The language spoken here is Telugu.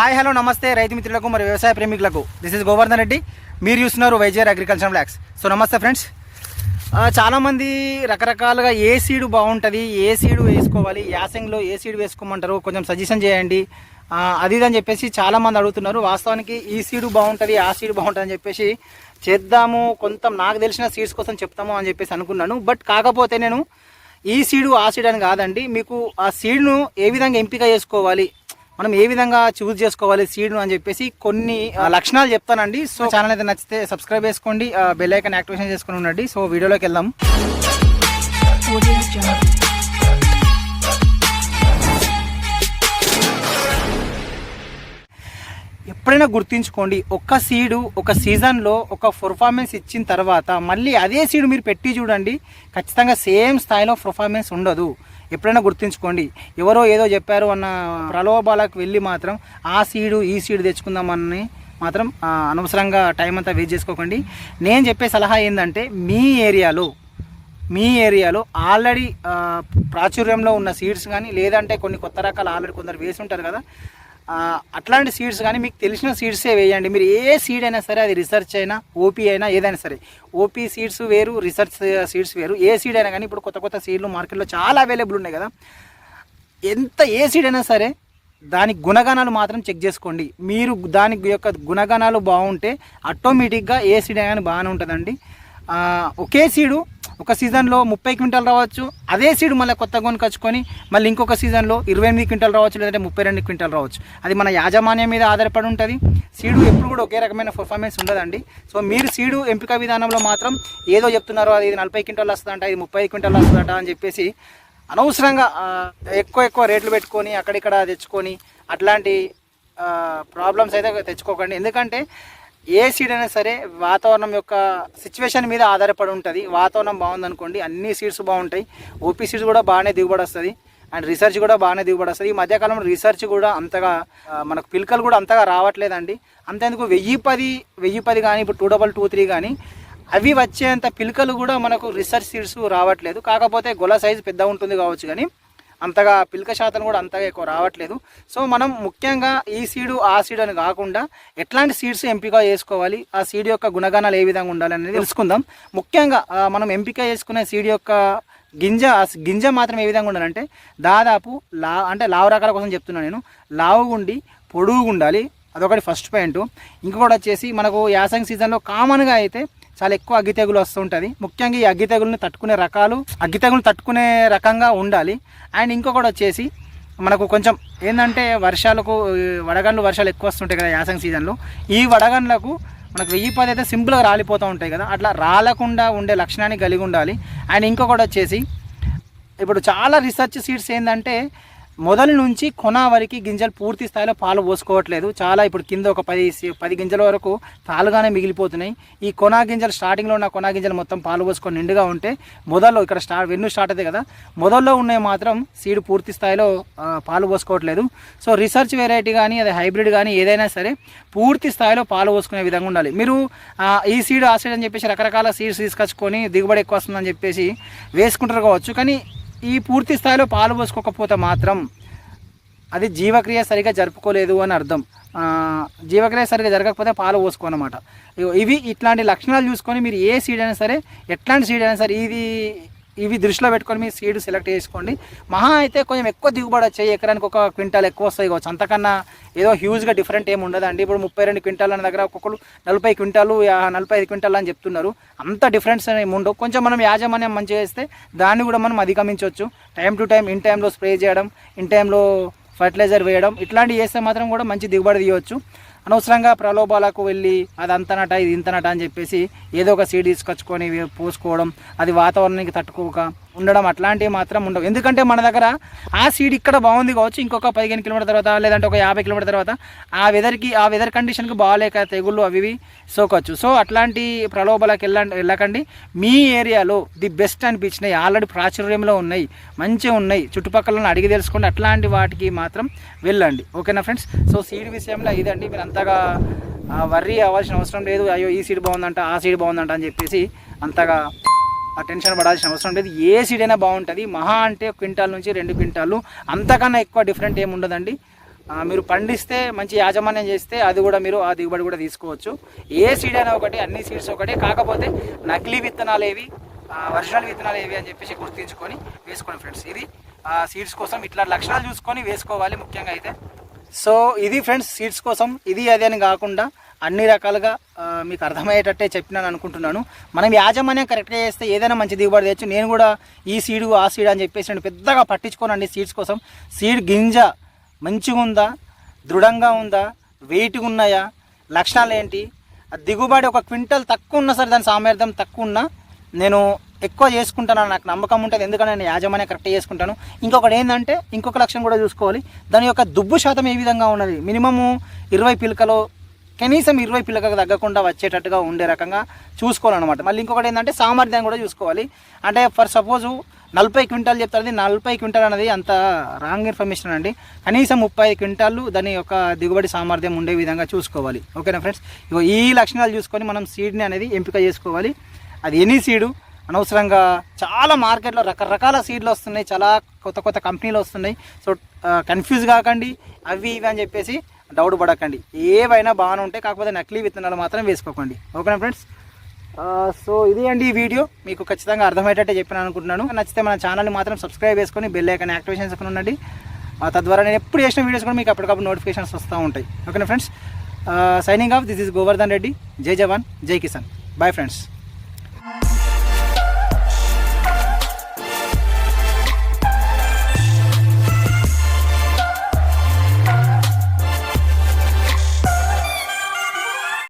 హాయ్ హలో నమస్తే రైతు మిత్రులకు మరియు వ్యవసాయ ప్రేమికులకు. This is Govardhan Reddy. మీరు చూస్తున్నారు వైజాగ్ అగ్రికల్చర్ బ్లాక్స్ సో నమస్తే ఫ్రెండ్స్ చాలామంది రకరకాలుగా ఏ సీడు బాగుంటుంది ఏ సీడు వేసుకోవాలి యాసంగ్లో ఏ సీడు వేసుకోమంటారు కొంచెం సజెషన్ చేయండి. అది ఇది అని చెప్పేసి చాలామంది అడుగుతున్నారు. వాస్తవానికి ఈ సీడు బాగుంటుంది ఆ సీడు బాగుంటుంది అని చెప్పేసి చేద్దాము కొంత నాకు తెలిసిన సీడ్స్ కోసం చెప్తాము అని చెప్పేసి అనుకున్నాను. బట్ కాకపోతే నేను ఈ సీడు ఆ సీడ్ అని కాదండి మీకు ఆ సీడ్ను ఏ విధంగా ఎంపిక చేసుకోవాలి మనం ఏ విధంగా చూస్ చేసుకోవాలి సీడ్ను అని చెప్పేసి కొన్ని లక్షణాలు చెప్తానండి. సో ఛానల్ అయితే నచ్చితే సబ్స్క్రైబ్ చేసుకోండి. బెల్ ఐకన్ యాక్టివేషన్ చేసుకుని ఉండండి. సో వీడియోలోకి వెళ్దాం. ఎప్పుడైనా గుర్తుంచుకోండి ఒక్క సీడు ఒక సీజన్లో ఒక పర్ఫార్మెన్స్ ఇచ్చిన తర్వాత మళ్ళీ అదే సీడు మీరు పెట్టి చూడండి ఖచ్చితంగా సేమ్ స్థాయిలో పర్ఫార్మెన్స్ ఉండదు. ఎప్పుడైనా గుర్తుంచుకోండి. ఎవరో ఏదో చెప్పారు అన్న ప్రలోభాలకు వెళ్ళి మాత్రం ఆ సీడు ఈ సీడు తెచ్చుకుందామని మాత్రం అనవసరంగా టైం అంతా వేస్ట్ చేసుకోకండి. నేను చెప్పే సలహా ఏంటంటే మీ ఏరియాలో మీ ఏరియాలో ఆల్రెడీ ప్రాచుర్యంలో ఉన్న సీడ్స్ కానీ లేదంటే కొన్ని కొత్త రకాలు ఆల్రెడీ కొందరు వేసి ఉంటారు కదా అట్లాంటి సీడ్స్ కానీ మీకు తెలిసిన సీడ్సే వేయండి. మీరు ఏ సీడ్ అయినా సరే అది రీసెర్చ్ అయినా ఓపీ అయినా ఏదైనా సరే. ఓపీ సీడ్స్ వేరు రిసర్చ్ సీడ్స్ వేరు. ఏ సీడ్ అయినా కానీ ఇప్పుడు కొత్త కొత్త సీడ్లు మార్కెట్లో చాలా అవైలబుల్ ఉన్నాయి కదా. ఎంత ఏ సీడ్ అయినా సరే దాని గుణగణాలు మాత్రం చెక్ చేసుకోండి. మీరు దాని యొక్క గుణగణాలు బాగుంటే ఆటోమేటిక్గా ఏ సీడ్ అయినా బాగానే ఉంటుందండి. ఒకే సీడు ఒక సీజన్లో ముప్పై క్వింటాల్ రావచ్చు అదే సీడు మళ్ళీ కొత్త కొనుకొచ్చుకొని మళ్ళీ ఇంకొక సీజన్లో ఇరవై ఎనిమిది క్వింటాల్ రావచ్చు లేదంటే ముప్పై రెండు క్వింటాల్ రావచ్చు. అది మన యాజమాన్యం మీద ఆధారపడి ఉంటుంది. సీడు ఎప్పుడు కూడా ఒకే రకమైన పర్ఫార్మెన్స్ ఉండదండి. సో మీరు సీడు ఎంపిక విధానంలో మాత్రం ఏదో చెప్తున్నారు అది నలభై క్వింటాల్ వస్తుందంట ఇది ముప్పై క్వింటాల్ వస్తుందంట అని చెప్పేసి అనవసరంగా ఎక్కువ ఎక్కువ రేట్లు పెట్టుకొని అక్కడిక్కడ తెచ్చుకొని అట్లాంటి ప్రాబ్లమ్స్ అయితే తెచ్చుకోకండి. ఎందుకంటే ఏ సీడ్ అయినా సరే వాతావరణం యొక్క సిచ్యువేషన్ మీద ఆధారపడి ఉంటుంది. వాతావరణం బాగుందనుకోండి అన్ని సీడ్స్ బాగుంటాయి. ఓపీ సీడ్స్ కూడా బాగానే దిగుబడి వస్తుంది. అండ్ రీసెర్చ్ కూడా బాగానే దిగుబడి వస్తుంది. ఈ మధ్యకాలంలో రీసెర్చ్ కూడా అంతగా మనకు పిలకలు కూడా అంతగా రావట్లేదండి. అంతేందుకు వెయ్యి పది వెయ్యి పది కానీ ఇప్పుడు టూ డబల్ టూ త్రీ కానీ అవి వచ్చేంత పిలకలు కూడా మనకు రీసెర్చ్ సీడ్స్ రావట్లేదు. కాకపోతే గొల సైజు పెద్ద ఉంటుంది కావచ్చు కానీ అంతగా పిలక శాతం కూడా అంతగా ఎక్కువ రావట్లేదు. సో మనం ముఖ్యంగా ఈ సీడు ఆ సీడ్ అని కాకుండా ఎట్లాంటి సీడ్స్ ఎంపిక చేసుకోవాలి ఆ సీడ్ యొక్క గుణగణాలు ఏ విధంగా ఉండాలి అనేది తెలుసుకుందాం. ముఖ్యంగా మనం ఎంపిక చేసుకునే సీడ్ యొక్క గింజ గింజ మాత్రం ఏ విధంగా ఉండాలంటే దాదాపు లా అంటే లావు రకాల కోసం చెప్తున్నాను నేను. లావుగా ఉండి పొడువుగా ఉండాలి. అదొకటి ఫస్ట్ పాయింట్. ఇంకొకటి వచ్చేసి మనకు యాసంగి సీజన్లో కామన్గా అయితే చాలా ఎక్కువ అగ్గి తెగులు వస్తుంటుంది. ముఖ్యంగా ఈ అగ్గి తెగులను తట్టుకునే రకాలు అగ్గి తెగులు తట్టుకునే రకంగా ఉండాలి. అండ్ ఇంకొకటి వచ్చేసి మనకు కొంచెం ఏంటంటే వర్షాలకు వడగండ్లు వర్షాలు ఎక్కువ వస్తుంటాయి కదా యాసంగ్ సీజన్లో. ఈ వడగండ్లకు మనకు వెయ్యి పది అయితే సింపుల్గా రాలిపోతూ ఉంటాయి కదా. అట్లా రాలకుండా ఉండే లక్షణాన్ని కలిగి ఉండాలి. అండ్ ఇంకొకటి వచ్చేసి ఇప్పుడు చాలా రీసెర్చ్ సీడ్స్ ఏంటంటే మొదలు నుంచి కొన వరకు గింజలు పూర్తి స్థాయిలో పాలు పోసుకోవట్లేదు. చాలా ఇప్పుడు కింద ఒక పది పది గింజల వరకు పాలుగానే మిగిలిపోతున్నాయి. ఈ కొనా గింజలు స్టార్టింగ్లో ఉన్న కొనా గింజలు మొత్తం పాలు పోసుకొని నిండుగా ఉంటే మొదల్లో ఇక్కడ స్టార్ట్ వెన్ను స్టార్ట్ అవుతాయి కదా మొదల్లో ఉన్నాయి మాత్రం సీడ్ పూర్తి స్థాయిలో పాలు పోసుకోవట్లేదు. సో రీసెర్చ్ వెరైటీ కానీ అది హైబ్రిడ్ కానీ ఏదైనా సరే పూర్తి స్థాయిలో పాలు పోసుకునే విధంగా ఉండాలి. మీరు ఈ సీడ్ ఆ సీడ్ అని చెప్పేసి రకరకాల సీడ్స్ తీసుకొచ్చుకొని దిగుబడి ఎక్కువ వస్తుందని చెప్పేసి వేసుకుంటారు కావచ్చు. కానీ ఈ పూర్తి స్థాయిలో పాలు పోసుకోకపోతే మాత్రం అది జీవక్రియ సరిగా జరుపుకోలేదు అని అర్థం. జీవక్రియ సరిగా జరగకపోతే పాలు పోసుకోనమాట. ఇవి ఇట్లాంటి లక్షణాలు చూసుకొని మీరు ఏ సీడ్ అయినా సరే ఎట్లాంటి సీడ్ అయినా సరే ఇది ఇవి దృష్టిలో పెట్టుకొని మీ సీడ్ సెలెక్ట్ చేసుకోండి. మహా అయితే కొంచెం ఎక్కువ దిగుబడి వచ్చాయి ఎకరానికి ఒక క్వింటాల్ ఎక్కువ వస్తాయి కావచ్చు. అంతకన్నా ఏదో హ్యూజ్గా డిఫరెంట్ ఏమి ఉండదండి. ఇప్పుడు ముప్పై రెండు క్వింటాల్ అన్న దగ్గర ఒక్కొక్కరు నలభై క్వింటాలు నలభై ఐదు క్వింటాల్ అని చెప్తున్నారు. అంత డిఫరెన్స్ ఏమి ఉండవు. కొంచెం మనం యాజమాన్యం మంచిగా చేస్తే దాన్ని కూడా మనం అధిగమించవచ్చు. టైం టు టైం ఇన్ టైంలో స్ప్రే చేయడం ఇన్ టైంలో ఫర్టిలైజర్ వేయడం ఇట్లాంటివి చేస్తే మాత్రం కూడా మంచి దిగుబడి తీయవచ్చు అనవసరంగా ప్రలోభాలకు వెళ్ళి అది అంతనట ఇది ఇంతనట అని చెప్పేసి ఏదో ఒక సీడ్ తీసుకొచ్చుకొని పోసుకోవడం అది వాతావరణానికి తట్టుకోక ఉండడం అట్లాంటివి మాత్రం ఉండవు. ఎందుకంటే మన దగ్గర ఆ సీడ్ ఇక్కడ బాగుంది కావచ్చు ఇంకొక పదిహేను కిలోమీటర్ తర్వాత లేదంటే ఒక యాభై కిలోమీటర్ తర్వాత ఆ వెదర్కి ఆ వెదర్ కండిషన్కి బాగాలేక తెగుళ్ళు అవి ఇవి సోకొచ్చు. సో అట్లాంటి ప్రలోభాలకు వెళ్ళండి వెళ్ళకండి. మీ ఏరియాలో ది బెస్ట్ అనిపించినాయి ఆల్రెడీ ప్రాచుర్యంలో ఉన్నాయి మంచిగా ఉన్నాయి చుట్టుపక్కల అడిగి తెలుసుకోండి. అట్లాంటి వాటికి మాత్రం వెళ్ళండి. ఓకేనా ఫ్రెండ్స్? సో సీడ్ విషయంలో ఇదండి. మీరు అంతగా వర్రీ అవ్వాల్సిన అవసరం లేదు. అయ్యో ఈ సీడ్ బాగుందంట ఆ సీడ్ బాగుందంట అని చెప్పేసి అంతగా ఆ టెన్షన్ పడాల్సిన అవసరం లేదు. ఏ సీడ్ అయినా బాగుంటుంది. మహా అంటే క్వింటాల్ నుంచి రెండు క్వింటాలు. అంతకన్నా ఎక్కువ డిఫరెంట్ ఏమి ఉండదండి. మీరు పండిస్తే మంచి యాజమాన్యం చేస్తే అది కూడా మీరు ఆ దిగుబడి కూడా తీసుకోవచ్చు. ఏ సీడ్ అయినా ఒకటి అన్ని సీడ్స్ ఒకటి. కాకపోతే నకిలీ విత్తనాలు ఏవి ఒరిజినల్ విత్తనాలు ఏవి అని చెప్పేసి గుర్తించుకొని వేసుకోండి ఫ్రెండ్స్. ఇది సీడ్స్ కోసం ఇట్లా లక్షణాలు చూసుకొని వేసుకోవాలి ముఖ్యంగా అయితే. సో ఇది ఫ్రెండ్స్ సీడ్స్ కోసం ఇది అది అని కాకుండా అన్ని రకాలుగా మీకు అర్థమయ్యేటట్టే చెప్పినాను అనుకుంటున్నాను. మనం యాజమాన్యం కరెక్ట్గా చేస్తే ఏదైనా మంచి దిగుబడి తెచ్చు. నేను కూడా ఈ సీడు ఆ సీడ్ అని చెప్పేసి నేను పెద్దగా పట్టించుకోనండి సీడ్స్ కోసం. సీడ్ గింజ మంచిగా ఉందా? దృఢంగా ఉందా? వెయిట్గా ఉన్నాయా? లక్షణాలు ఏంటి? దిగుబడి ఒక క్వింటల్ తక్కువ ఉన్నా సరే దాని సామర్థ్యం తక్కువ ఉన్నా నేను ఎక్కువ చేసుకుంటాను నాకు నమ్మకం ఉంటుంది. ఎందుకంటే నేను యాజమాన్యం కరెక్ట్ చేసుకుంటాను. ఇంకొకటి ఏంటంటే ఇంకొక లక్షణం కూడా చూసుకోవాలి. దాని యొక్క దుబ్బు శాతం ఏ విధంగా ఉన్నది? మినిమము ఇరవై పిలకలు కనీసం ఇరవై పిల్లలకు తగ్గకుండా వచ్చేటట్టుగా ఉండే రకంగా చూసుకోవాలన్నమాట. మళ్ళీ ఇంకొకటి ఏంటంటే సామర్థ్యం కూడా చూసుకోవాలి. అంటే ఫర్ సపోజ్ నలభై క్వింటాల్ చెప్తారు నలభై క్వింటాల్ అనేది అంత రాంగ్ ఇన్ఫర్మేషన్ అండి. కనీసం ముప్పై క్వింటాలు దాని యొక్క దిగుబడి సామర్థ్యం ఉండే విధంగా చూసుకోవాలి. ఓకేనా ఫ్రెండ్స్ ఇగో ఈ లక్షణాలు చూసుకొని మనం సీడ్ని అనేది ఎంపిక చేసుకోవాలి. అది ఎనీ సీడు అనవసరంగా చాలా మార్కెట్లో రకరకాల సీడ్లు వస్తున్నాయి. చాలా కొత్త కొత్త కంపెనీలు వస్తున్నాయి. సో కన్ఫ్యూజ్ కాకండి. అవి ఇవి అని చెప్పేసి డౌట్ పడకండి. ఏవైనా బాగానే ఉంటాయి కాకపోతే నకిలీ విత్తనాలు మాత్రం వేసుకోకండి. ఓకేనా ఫ్రెండ్స్? సో ఇది అండి ఈ వీడియో. మీకు ఖచ్చితంగా అర్థమయ్యేటట్టే చెప్పాను అనుకుంటున్నాను. నచ్చితే మన ఛానల్ని మాత్రం సబ్స్క్రైబ్ చేసుకొని బెల్ ఐకాన్ యాక్టివేషన్ చేసుకుని ఉండండి. తద్వారా నేను ఎప్పుడు చేసిన వీడియోస్ కూడా మీకు అప్పటికప్పుడు నోటిఫికేషన్స్ వస్తూ ఉంటాయి. ఓకేనా friends? Signing off this is Govardhan Reddy జై జవాన్. జై కిసాన్. Bye friends